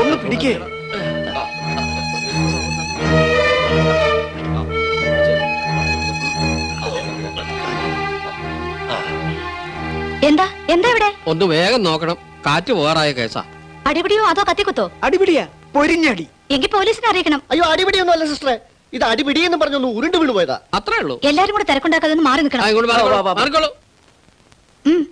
ഒന്ന് പിടിക്കേ. എന്താ? എന്താ ഇവിടെ? ഒന്ന് വേഗം നോക്കണം. കാറ്റ് പോകാറായ കേസാ. അടിപിടിയോ അതോ കത്തിക്കുത്തോ? അടിപിടിയാ. പൊരിഞ്ഞടി. എങ്കിൽ പോലീസിനെ അറിയിക്കണം. അയ്യോ അടിപിടിയൊന്നും അല്ല സിസ്റ്ററെ. ഇത് അടിപിടി എന്ന് പറഞ്ഞൊന്ന് ഉരുണ്ട് വീണ് പോയതാ. അത്രേ ഉള്ളൂ. എല്ലാരും കൂടെ തിരക്കുണ്ടാക്കാതെ ഒന്ന് മാറി നിൽക്കണം. ഉം.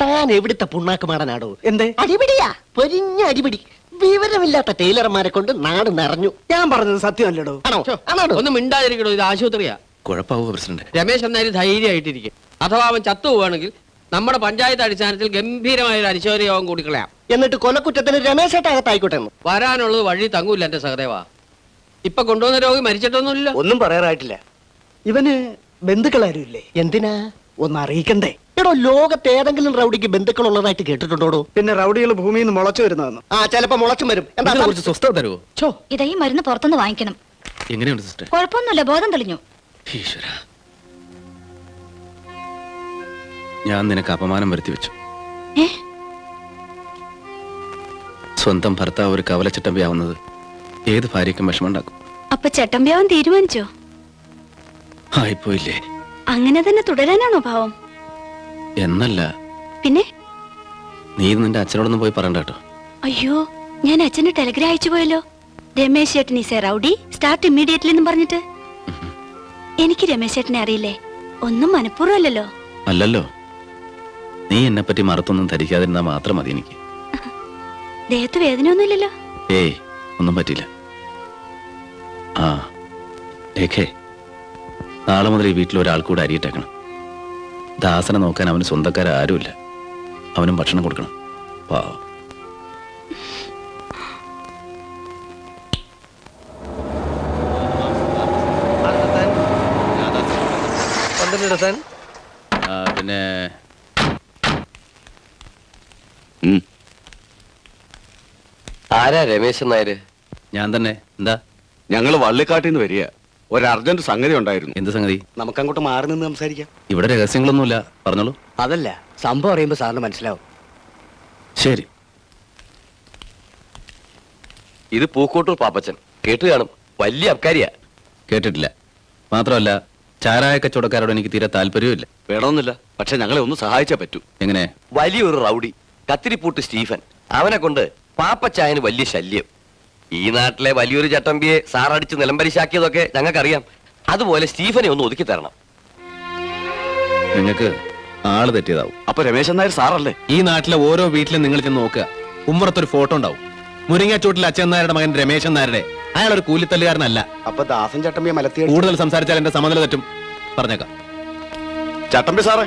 താൻ എവിടുത്തെ പുണ്ണാക്കുമാടനാടോ? എന്തേ? അടിപിടിയാ. പൊരിഞ്ഞ അടിപിടി. വിവരമില്ലാത്ത ടൈലർമാരെ കൊണ്ട് നാട് നിറഞ്ഞു. ഞാൻ പറഞ്ഞത് സത്യമല്ലടോ. ആണോ? ആണോ? ഒന്ന് മിണ്ടാതിരിക്കണോ ഇത് ആശുപത്രിയാ. കുഴപ്പമാവുക പ്രസിഡന്റ്? രമേശ് എന്നാലും ധൈര്യമായിട്ടിരിക്കും. അഥവാ അവൻ ചത്തു പോവുകയാണെങ്കിൽ നമ്മുടെ പഞ്ചായത്ത് അടിസ്ഥാനത്തിൽ ഗംഭീരമായ ഒരു അനുശോചന യോഗം കൂടിക്കളയാം എന്നിട്ട് കൊലക്കുറ്റത്തിന് രമേശേട്ടകത്തായിക്കോട്ടെ എന്ന്. വരാനുള്ളത് വഴി തങ്ങൂല്ല എന്റെ സഹദേവ. ഇപ്പൊ കൊണ്ടുവന്ന രോഗി മരിച്ചിട്ടൊന്നുമില്ല. ഒന്നും പറയാറായിട്ടില്ല. ഇവന് ബന്ധുക്കളാരും ഇല്ലേ? എന്തിനാ? ഒന്ന് അറിയിക്കണ്ടേ എടോ ലോകത്ത് ഏതെങ്കിലും റൗഡിക്ക് ബന്ധുക്കൾ ഉള്ളതായിട്ട് കേട്ടിട്ടുണ്ടോടോ? പിന്നെ റൗഡികൾ ഭൂമിയിൽ നിന്ന് മുളച്ചു വരുന്നതെന്ന്. ആ ചിലപ്പോ മുളച്ചും വരും. എന്താ കുറച്ച് സ്വസ്ഥത തരുമോ ഛോ, ഇതായി മരുന്ന് പുറത്തുനിന്ന് വാങ്ങിക്കണം. എങ്ങനെയുണ്ട് സിസ്റ്റർ കുഴപ്പമൊന്നുമില്ല ബോധം തെളിഞ്ഞു. ഈശ്വര. ഞാൻ നിനക്ക് അപമാനം വരുത്തി വെച്ചു. ഏ? സ്വന്തം ഭർത്താവ് ഒരു കവല കവലച്ചട്ടമ്പിയാവുന്നത് ഏത് ഭാര്യയ്ക്കും വിഷമമുണ്ടാക്കും. അപ്പൊ ചട്ടമ്പിയാവാൻ തീരുമാനിച്ചോ? ആയിപ്പോയില്ലേ? അങ്ങനെ തന്നെ തുടരാനാണോ ഭാവം എന്നല്ല. പിന്നെ? നീ നിന്റെ അച്ഛനോടൊന്നും പോയി പറയണ്ട കേട്ടോ. അയ്യോ ഞാൻ അച്ഛന് ടെലിഗ്രാം അയച്ചു പോയല്ലോ. രമേശ് ചേട്ടൻ is a rowdy start immediately എന്നും പറഞ്ഞിട്ട്. എനിക്ക് രമേശ് ചേട്ടനെ അറിയില്ലേ? ഒന്നും മനഃപൂർവം അല്ലല്ലോ. നീ എന്നെപ്പറ്റി മറത്തൊന്നും ധരിക്കാതിരുന്ന മാത്രം മതി എനിക്ക്. ദേഹത്ത് വേദനയൊന്നുമില്ലല്ലോ. ഏയ് ഒന്നും പറ്റില്ല. ആ രേഖേ നാളെ മുതൽ ഈ വീട്ടിൽ ഒരാൾ കൂടെ അരിയിട്ടേക്കണം. ദാസനെ നോക്കാൻ അവന് സ്വന്തക്കാരാരുമില്ല അവനും ഭക്ഷണം കൊടുക്കണം. പാവം പിന്നെ ആരാ രമേശൻ നായര്? ഞാൻ തന്നെ. എന്താ? ഞങ്ങൾ വള്ളിക്കാട്ടിന്ന് വരിക. ഒരു അർജന്റ് സംഗതി ഉണ്ടായിരുന്നു. എന്ത് സംഗതി? നമുക്ക് അങ്ങോട്ട് മാറി നിന്ന് സംസാരിക്കാം. ഇവിടെ രഹസ്യങ്ങളൊന്നുമില്ല. പറഞ്ഞോളൂ. അതല്ല സംഭവം അറിയുമ്പോൾ സാറിന് മനസ്സിലാവും. ശരി. ഇത് പൂക്കോട്ടൂർ പാപ്പച്ചൻ. കേട്ടു കാണും. വലിയ അബ്കാരിയാ. കേട്ടിട്ടില്ല. മാത്രമല്ല ചാരായ കച്ചവടക്കാരോട് എനിക്ക് തീരെ താല്പര്യമില്ല വേണമെന്നില്ല. പക്ഷെ ഞങ്ങളെ ഒന്ന് സഹായിച്ചാ പറ്റൂ. എങ്ങനെ? വലിയൊരു റൗഡി. കത്തിരിപ്പൂട്ട് സ്റ്റീഫൻ. അവനെ കൊണ്ട് പാപ്പച്ചായന് വലിയ ശല്യം. ഈ നാട്ടിലെ വലിയൊരു ചട്ടമ്പിയെ സാറടിച്ച് നിലംപരിശാക്കിയതൊക്കെ ഞങ്ങൾക്കറിയാം. അതുപോലെ സ്റ്റീഫനെ ഒന്ന് ഒതുക്കി തരണം. നിങ്ങൾക്ക് ആൾ തെറ്റിയതാവും. അപ്പൊ രമേശൻ നായർ സാറല്ലേ? ഈ നാട്ടിലെ ഓരോ വീട്ടിലും നിങ്ങൾ ചെന്ന് നോക്കുക. ഉമ്മറത്തൊരു ഫോട്ടോ ഉണ്ടാവും. മുരിങ്ങാച്ചൂട്ടിൽ അച്ഛൻ നായരുടെ മകൻ രമേശൻ നായരുടെ. അയാൾ ഒരു കൂലിത്തല്ലുകാരനല്ല. അപ്പൊ ദാസൻ ചട്ടമ്പിയെ മലത്തി കൂടുതൽ സംസാരിച്ചാൽ എന്റെ സമനില തെറ്റും. പറഞ്ഞേക്കാം. ചട്ടമ്പി സാറേ.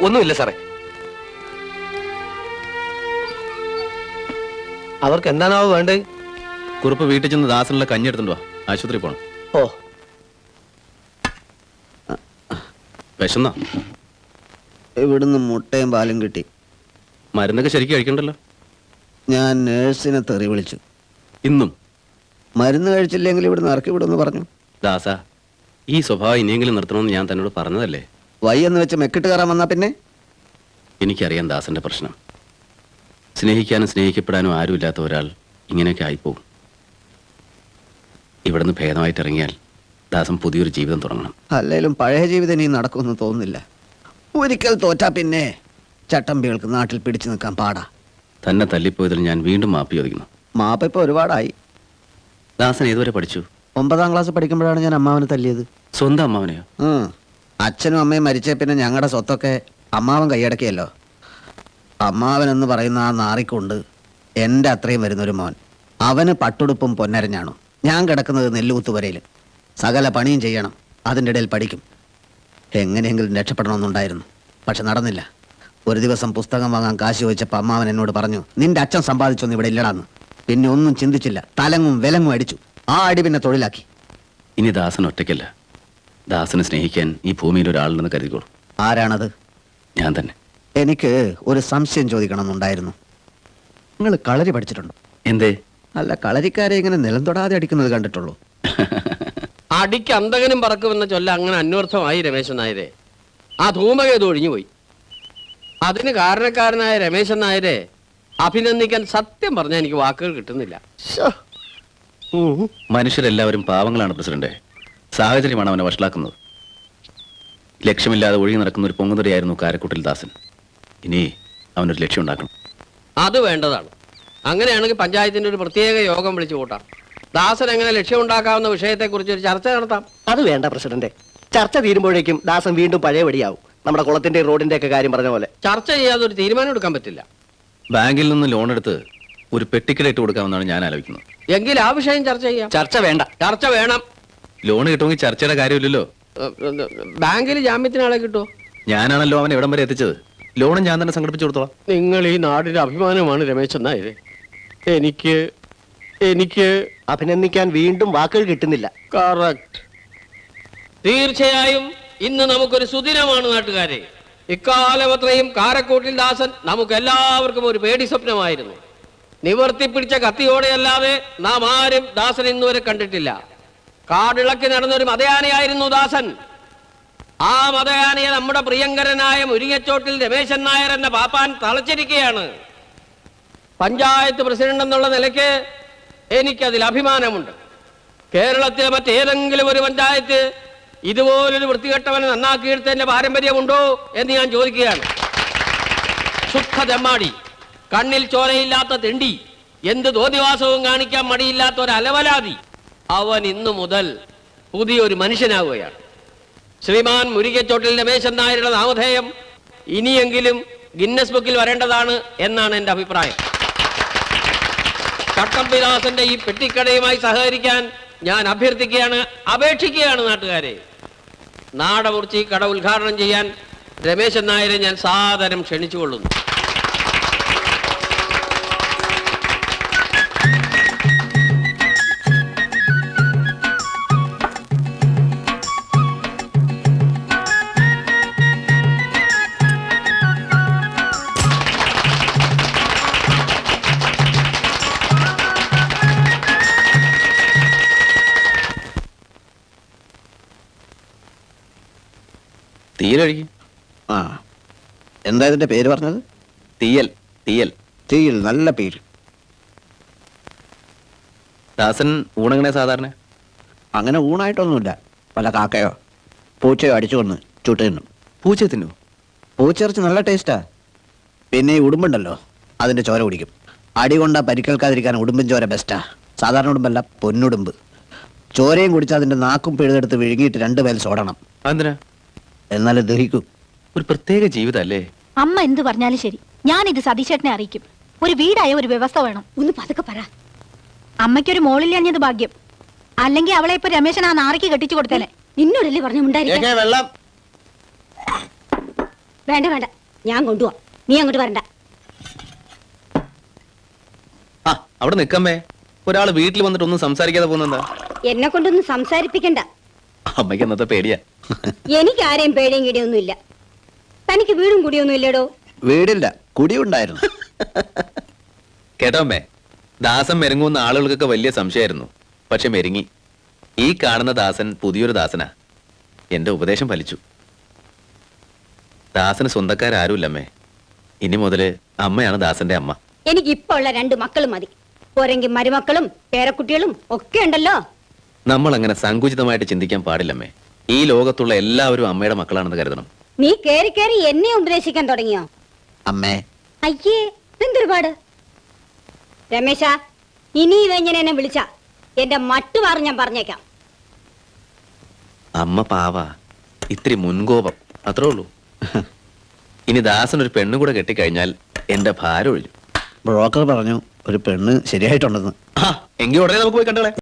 ഒന്നുമില്ല സാറേ. അവർക്ക് എന്താണാവോ വേണ്ടേ? കുറുപ്പ് വീട്ടിൽ ചെന്ന് ദാസനുള്ള കഞ്ഞി എടുത്തുണ്ടോ ആശുപത്രി പോണം. ഓ. വിശന്നാ? ഇവിടുന്ന് മുട്ടയും പാലും കിട്ടി. മരുന്നൊക്കെ ശരിക്കും കഴിക്കണ്ടല്ലോ? ഞാൻ നേഴ്സിനെ തെറി വിളിച്ചു. ഇന്നും? മരുന്ന് കഴിച്ചില്ലെങ്കിൽ ഇവിടുന്ന് ഇറക്കി വിടുമെന്ന് പറഞ്ഞു. ദാസ ഈ സ്വഭാവം ഇനിയെങ്കിലും നിർത്തണമെന്ന് ഞാൻ തന്നോട് പറഞ്ഞതല്ലേ? വൈ എന്ന് വെച്ച് മെക്കിട്ട് കയറാൻ വന്നാ പിന്നെ? എനിക്കറിയാം ദാസന്റെ പ്രശ്നം. സ്നേഹിക്കാനും സ്നേഹിക്കപ്പെടാനും ആരുമില്ലാത്ത ഒരാൾ ഇങ്ങനെയൊക്കെ ആയിപ്പോവും ഇവിടുന്ന് ഭേദമായിട്ട് ഇറങ്ങിയാൽ ദാസം പുതിയൊരു ജീവിതം തുടങ്ങണം. അല്ലെങ്കിലും പഴയ ജീവിതം ഇനി നടക്കുമെന്ന് തോന്നുന്നില്ല. ഒരിക്കൽ തോറ്റാ പിന്നെ ചട്ടമ്പികൾക്ക് നാട്ടിൽ പിടിച്ചു നിൽക്കാൻ പാടാ. തന്നെ തല്ലിപ്പോയതിൽ ഞാൻ വീണ്ടും മാപ്പ് ചോദിക്കുന്നു. മാപ്പ ഇപ്പൊ ഒരുപാടായി. ദാസൻ ഏതുവരെ പഠിച്ചു? ഒമ്പതാം ക്ലാസ് പഠിക്കുമ്പോഴാണ് ഞാൻ അമ്മാവനെ തല്ലിയത്. സ്വന്തം അമ്മാവനെയോ? ഉം. അച്ഛനും അമ്മയും മരിച്ച പിന്നെ ഞങ്ങളുടെ സ്വത്തൊക്കെ അമ്മാവൻ കൈയടക്കിയല്ലോ. അമ്മാവൻ എന്ന് പറയുന്ന ആ നാറിക്കൊണ്ട് എന്റെ അത്രയും വരുന്നൊരു മോൻ. അവന് പട്ടുടുപ്പും പൊന്നരഞ്ഞാണു? ഞാൻ കിടക്കുന്നത് നെല്ലുകുത്തുവരയിൽ സകല പണിയും ചെയ്യണം. അതിന്റെ ഇടയിൽ പഠിക്കും. എങ്ങനെയെങ്കിലും രക്ഷപ്പെടണമെന്നുണ്ടായിരുന്നു. പക്ഷെ നടന്നില്ല. ഒരു ദിവസം പുസ്തകം വാങ്ങാൻ കാശ് ചോദിച്ചപ്പോൾ അമ്മാവൻ എന്നോട് പറഞ്ഞു നിന്റെ അച്ഛൻ സമ്പാദിച്ചൊന്നും ഇവിടെ ഇല്ലടാന്ന്. പിന്നെ ഒന്നും ചിന്തിച്ചില്ല. തലങ്ങും വിലങ്ങും അടിച്ചു. ആ അടി പിന്നെ തൊഴിലാക്കി. ഇനി ദാസൻ ഒറ്റയ്ക്കല്ല. ദാസനെ സ്നേഹിക്കാൻ ഈ ഭൂമിയിൽ ഒരാളുണ്ടെന്ന് കരുതിക്കോളൂ. ആരാണത്? ഞാൻ തന്നെ. എനിക്ക് ഒരു സംശയം ചോദിക്കണമെന്നുണ്ടായിരുന്നു. നിങ്ങൾ കളരി പഠിച്ചിട്ടുണ്ടോ? എന്തേ? അല്ല കളരിക്കാരെ ഇങ്ങനെ നിലം തൊടാതെ അടിക്കുന്നത് കണ്ടിട്ടുള്ളൂ. അടിക്ക് അന്തകനും പറക്കുമെന്ന ചൊല്ല അങ്ങനെ അന്വർത്ഥമായി രമേശൻ നായരെ. ആ ധൂമകേതു ഒഴിഞ്ഞുപോയി അതിന് കാരണക്കാരനായ രമേശൻ നായരെ അഭിനന്ദിക്കാൻ സത്യം പറഞ്ഞാൽ എനിക്ക് വാക്കുകൾ കിട്ടുന്നില്ല. മനുഷ്യരെല്ലാവരും പാവങ്ങളാണ് പ്രസിഡന്റ് സാഹചര്യമാണ് അവനെ വഷളാക്കുന്നത്. ലക്ഷ്യമില്ലാതെ ഒഴുകി നടക്കുന്ന ഒരു പൊങ്ങുതടിയായിരുന്നു കാരക്കുട്ടിൽ ദാസൻ. ഇനി അവനൊരു ലക്ഷ്യം ഉണ്ടാക്കണം. അത് വേണ്ടതാണ്. അങ്ങനെയാണെങ്കിൽ പഞ്ചായത്തിന്റെ ഒരു പ്രത്യേക യോഗം വിളിച്ചു കൂട്ടാം. ദാസൻ എങ്ങനെ ലക്ഷ്യം ഉണ്ടാക്കാവുന്ന വിഷയത്തെക്കുറിച്ച് ഒരു ചർച്ച നടത്താം. അത് വേണ്ട പ്രസിഡന്റ് ചർച്ച തീരുമ്പോഴേക്കും ദാസൻ വീണ്ടും പഴയപടിയാവും. നമ്മുടെ കുളത്തിന്റെ റോഡിന്റെ ഒക്കെ കാര്യം പറഞ്ഞ പോലെ. ചർച്ച ചെയ്യാതെ ഒരു തീരുമാനം എടുക്കാൻ പറ്റില്ല. ബാങ്കിൽ നിന്ന് ലോൺ എടുത്ത് ഒരു പെട്ടിക്കട ഇട്ട് കൊടുക്കാമെന്നാണ് ഞാൻ ആലോചിക്കുന്നത്. എങ്കിൽ ആ വിഷയം ചർച്ച ചെയ്യാം. ചർച്ച വേണ്ട. ചർച്ച വേണം. ലോൺ കിട്ടുമെങ്കിൽ ചർച്ചയുടെ കാര്യമില്ലല്ലോ. ബാങ്കിൽ ജാമ്യത്തിന് ആളെ കിട്ടുമോ ഞാനാണല്ലോ അവൻ എവിടം വരെ എത്തിച്ചത്. ലോണും ഞാൻ തന്നെ സംഘടിപ്പിച്ചു കൊടുത്തോളാം. നിങ്ങൾ ഈ നാടിന്റെ അഭിമാനമാണ് രമേശ് നായരെ എനിക്ക് എനിക്ക് അഭിനന്ദിക്കാൻ വീണ്ടും വാക്കുകൾ കിട്ടുന്നില്ല. കറക്റ്റ് തീർച്ചയായും ഇന്ന് നമുക്കൊരു സുദിനമാണ് നാട്ടുകാരെ. ഇക്കാലം കാരക്കൂട്ടിൽ കാരക്കോട്ടിൽ ദാസൻ നമുക്ക് എല്ലാവർക്കും ഒരു പേടി സ്വപ്നമായിരുന്നു. നിവർത്തി പിടിച്ച കത്തിയോടെയല്ലാതെ നാം ആരും ദാസൻ ഇന്നുവരെ കണ്ടിട്ടില്ല. കാടിളക്കി നടന്നൊരു മതയാനയായിരുന്നു ദാസൻ. ആ മതയാനയെ നമ്മുടെ പ്രിയങ്കരനായ മുരിങ്ങച്ചോട്ടിൽ രമേശൻ നായർ എന്ന പാപ്പാൻ തളച്ചിരിക്കുകയാണ്. പഞ്ചായത്ത് പ്രസിഡന്റ് എന്നുള്ള നിലയ്ക്ക് എനിക്കതിൽ അഭിമാനമുണ്ട്. കേരളത്തിലെ മറ്റേതെങ്കിലും ഒരു പഞ്ചായത്ത് ഇതുപോലൊരു വൃത്തികെട്ടവനെ നന്നാക്കിയെടുത്തതിന്റെ പാരമ്പര്യമുണ്ടോ എന്ന് ഞാൻ ചോദിക്കുകയാണ്. ശുദ്ധ തെമ്മാടി കണ്ണിൽ ചോരയില്ലാത്ത തിണ്ടി എന്ത് ദോതിവാസവും കാണിക്കാൻ മടിയില്ലാത്ത ഒരു അലവലാതി. അവൻ ഇന്നു മുതൽ പുതിയൊരു മനുഷ്യനാവുകയാണ്. ശ്രീമാൻ മുരികച്ചോട്ടിൽ രമേശൻ നായരുടെ നാമധേയം ഇനിയെങ്കിലും ഗിന്നസ് ബുക്കിൽ വരേണ്ടതാണ് എന്നാണ് എന്റെ അഭിപ്രായം. ചട്ടമ്പിദാസന്റെ ഈ പെട്ടിക്കടയുമായി സഹകരിക്കാൻ ഞാൻ അഭ്യർത്ഥിക്കുകയാണ് അപേക്ഷിക്കുകയാണ് നാട്ടുകാരെ. നാടമുറിച്ച് കട ഉദ്ഘാടനം ചെയ്യാൻ രമേശൻ നായരെ ഞാൻ സാദരം ക്ഷണിച്ചുകൊള്ളുന്നു. തീയൽ ആ. എന്താ ഇതിന്റെ പേര് പറഞ്ഞത്? തീയൽ തീയൽ. തീയിൽ നല്ല പേര്. ദാസൻ ഊണങ്ങനെ സാധാരണ? അങ്ങനെ ഊണായിട്ടൊന്നുമില്ല. പല കാക്കയോ പൂച്ചയോ അടിച്ചു കൊന്ന് ചുട്ട് തിന്നും. പൂച്ച തിന്നു? പൂച്ചിറച്ചി നല്ല ടേസ്റ്റാ പിന്നെ ഈ ഉടുമ്പുണ്ടല്ലോ അതിന്റെ ചോര കുടിക്കും. അടി കൊണ്ടാ പരിക്കേൽക്കാതിരിക്കാൻ ഉടുമ്പൻ ചോര ബെസ്റ്റാ സാധാരണ ഉടുമ്പല്ല പൊന്നുടുമ്പ്. ചോരയും കുടിച്ച് അതിന്റെ നാക്കും പിഴുതെടുത്ത് വിഴുങ്ങിയിട്ട് രണ്ട് പേൽ സോടണം. അതെന്തിനാ? എന്നാലേ ദഹിക്കൂ. ഒരു പ്രത്യേക ജീവിതല്ലേ? അമ്മ എന്ത് പറഞ്ഞാലും ശരി. ഞാൻ ഇത് സതീശേട്ടനെ അറിയിക്കും. ഒരു വീടായ ഒരു വ്യവസ്ഥ വേണം. ഒന്ന് പതുക്കെ പറ. അമ്മയ്ക്കൊരു മോളില്ലഞ്ഞത് ഭാഗ്യം. അല്ലെങ്കിൽ അവളെ ഇപ്പൊ രമേശൻ ആ നാറിക്ക് കെട്ടിച്ചു കൊടുത്തേനെ. നിന്നോടല്ലേ പറഞ്ഞു വെള്ളം? വേണ്ട വേണ്ട. ഞാൻ കൊണ്ടുപോവാ. നീ അങ്ങോട്ട് വരണ്ട. ആ അവിടെ നിക്കമ്മേ. ഒരാൾ വീട്ടിൽ വന്നിട്ട് ഒന്നും സംസാരിക്കാതെ പോകുന്നെന്താ? എന്നെ കൊണ്ടൊന്നും സംസാരിപ്പിക്കണ്ട. അമ്മയ്ക്ക് എന്നത്തെ പേടിയാ. എനിക്ക് ആരെയും പേടിയും കിടിയൊന്നും ഇല്ല തനിക്ക് വീടും കുടിയൊന്നും ഇല്ലടോ. വീടില്ല കുടിയുണ്ടായിരുന്നു. കേട്ടോ ദാസം ദാസൻ മെരുങ്ങുന്ന ആളുകൾക്കൊക്കെ വലിയ സംശയമായിരുന്നു. പക്ഷെ മെരുങ്ങി. ഈ കാണുന്ന ദാസൻ പുതിയൊരു ദാസനാ. എന്റെ ഉപദേശം ഫലിച്ചു. ദാസന് സ്വന്തക്കാരാരുമില്ലമ്മേ. ഇനി മുതൽ അമ്മയാണ് ദാസന്റെ അമ്മ. എനിക്ക് ഇപ്പൊ ഉള്ള രണ്ട് മക്കളും മതി. പോരെങ്കിൽ മരുമക്കളും പേരക്കുട്ടികളും ഒക്കെ ഉണ്ടല്ലോ. നമ്മൾ അങ്ങനെ സങ്കുചിതമായിട്ട് ചിന്തിക്കാൻ പാടില്ലമ്മേ. ഈ ലോകത്തുള്ള എല്ലാവരും അമ്മയുടെ മക്കളാണെന്ന് കരുതണം. നീ കേറി കേറി എന്നെ ഉപദേശിക്കാൻ തുടങ്ങിയോ? അമ്മേ. അയ്യേ എന്തൊരുപാട് രമേശ ഇനി ഇതെങ്ങനെ എന്നെ വിളിച്ച. എന്റെ മട്ടുമാറി ഞാൻ പറഞ്ഞേക്കാം. അമ്മ പാവ. ഇത്തിരി മുൻകോപം. അത്രേ ഉള്ളൂ. ഇനി ദാസൻ ഒരു പെണ്ണും കൂടെ കെട്ടിക്കഴിഞ്ഞാൽ എന്റെ ഭാരം ഒഴിഞ്ഞു. ബ്രോക്കർ പറഞ്ഞു ഒരു പെണ്ണ് ശരിയായിട്ടുണ്ടെന്ന്. എങ്കിൽ ഉടനെ നമുക്ക് പോയി കണ്ടോളെ.